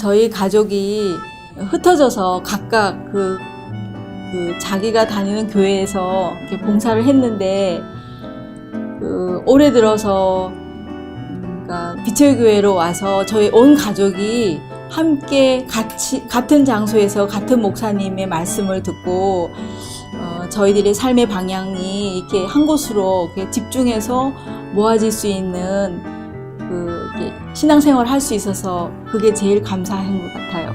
저희 가족이 흩어져서 각각 그, 그 자기가 다니는 교회에서 봉사를 했는데 그 올해 들어서 음, 그러니까 빛의 교회로 와서 저희 온 가족이 함께 같이 같은 장소에서 같은 목사님의 말씀을 듣고 어, 저희들의 삶의 방향이 이렇게 한 곳으로 이렇게 집중해서 모아질 수 있는 그 신앙생활 할 수 있어서 그게 제일 감사한 것 같아요.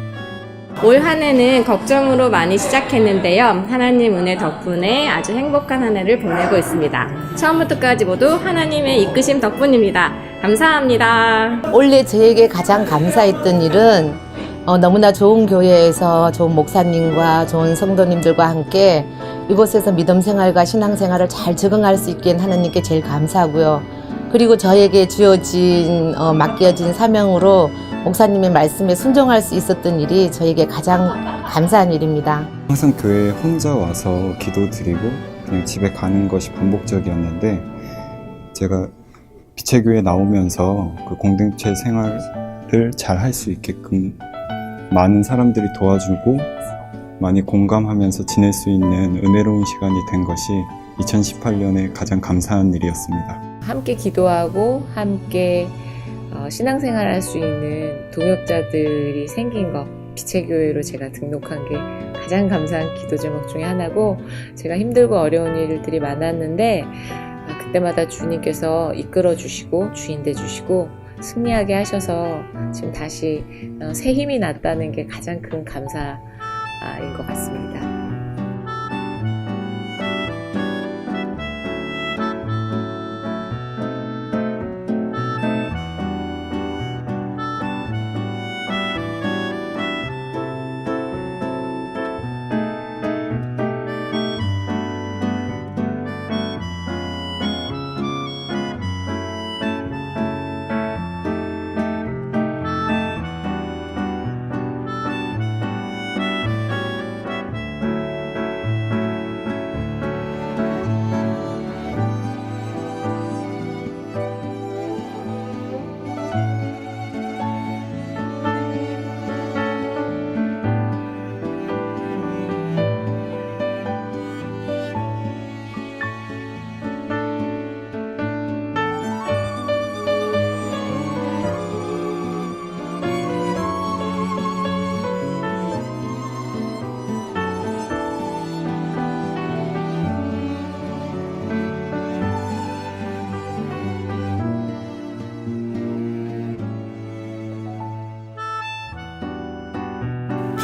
올 한 해는 걱정으로 많이 시작했는데요. 하나님 은혜 덕분에 아주 행복한 한 해를 보내고 있습니다. 처음부터 까지 모두 하나님의 이끄심 덕분입니다. 감사합니다. 올해 저에게 가장 감사했던 일은 어, 너무나 좋은 교회에서 좋은 목사님과 좋은 성도님들과 함께 이곳에서 믿음 생활과 신앙 생활을 잘 적응할 수 있게 하나님께 제일 감사하고요. 그리고 저에게 주어진 어, 맡겨진 사명으로 목사님의 말씀에 순종할 수 있었던 일이 저에게 가장 감사한 일입니다. 항상 교회에 혼자 와서 기도 드리고 그냥 집에 가는 것이 반복적이었는데 제가 빛의 교회 나오면서 그 공동체 생활을 잘 할 수 있게끔 많은 사람들이 도와주고 많이 공감하면서 지낼 수 있는 은혜로운 시간이 된 것이 2018년에 가장 감사한 일이었습니다. 함께 기도하고 함께 어, 신앙생활 할 수 있는 동역자들이 생긴 것 빛의 교회로 제가 등록한 게 가장 감사한 기도 제목 중에 하나고 제가 힘들고 어려운 일들이 많았는데 아, 그때마다 주님께서 이끌어 주시고 주인돼 주시고 승리하게 하셔서 지금 다시 어, 새 힘이 났다는 게 가장 큰 감사인 것